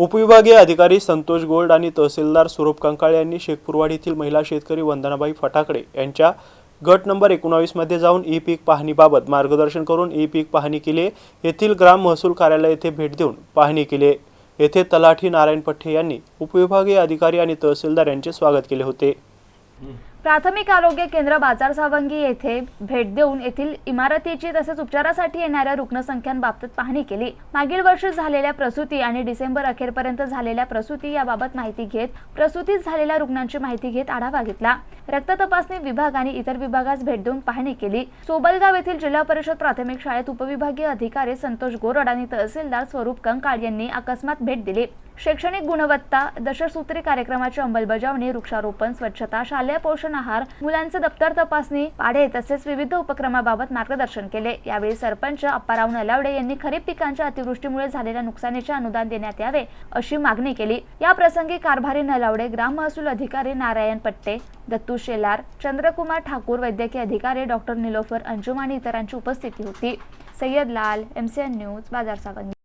उपविभागीय अधिकारी संतोष गोल्ड आणि तहसीलदार स्वरूप कंकाळ यांनी शेखपुरवाड येथील महिला शेतकरी वंदनाबाई फटाकडे यांच्या गट नंबर एकोणावीसमध्ये जाऊन ई पीक पाहणीबाबत मार्गदर्शन करून ई पीक पाहणी केली. येथील ग्राम महसूल कार्यालय येथे भेट देऊन पाहणी केली. येथे तलाठी नारायण पठ्ठे यांनी उपविभागीय अधिकारी आणि तहसीलदार यांचे स्वागत केले होते. प्राथमिक आरोग्य केंद्र बाजार सावंगी येथे भेट देऊन येथील इमारतीची तसेच उपचारासाठी येणाऱ्या रुग्णसंख्यांबाबत पाहणी केली. मागील वर्षी झालेल्या प्रसूती आणि डिसेंबर अखेरपर्यंत झालेल्या प्रसूती याबाबत माहिती घेत प्रसूतीत झालेल्या रुग्णांची माहिती घेत आढावा घेतला. रक्त तपासणी विभाग आणि इतर विभागास भेट देऊन पाहणी केली. सोबलगाव येथील जिल्हा परिषद प्राथमिक शाळेत उपविभागीय अधिकारी संतोष गोरड आणि तहसीलदार स्वरूप कंकाळ यांनी अकस्मात भेट दिली. शैक्षणिक गुणवत्ता दशसूत्री कार्यक्रमाची अंमलबजावणी वृक्षारोपण स्वच्छता शालेय पोषण आहार मुलांचे दप्तर तपासणी पाढे तसेच विविध उपक्रमाबाबत मार्गदर्शन केले. यावेळी सरपंच अप्पाराव नलावडे यांनी खरीप पिकांच्या अतिवृष्टीमुळे झालेल्या नुकसानीचे अनुदान देण्यात यावे अशी मागणी केली. या प्रसंगी कारभारी नलावडे ग्राम महसूल अधिकारी नारायण पट्टे दत्तू शेलार चंद्रकुमार ठाकूर वैद्यकीय अधिकारी डॉक्टर निलोफर अंजुम आणि इतरांची उपस्थिती होती. सय्यद लाल एमसीएन न्यूज बाजार सावंगी.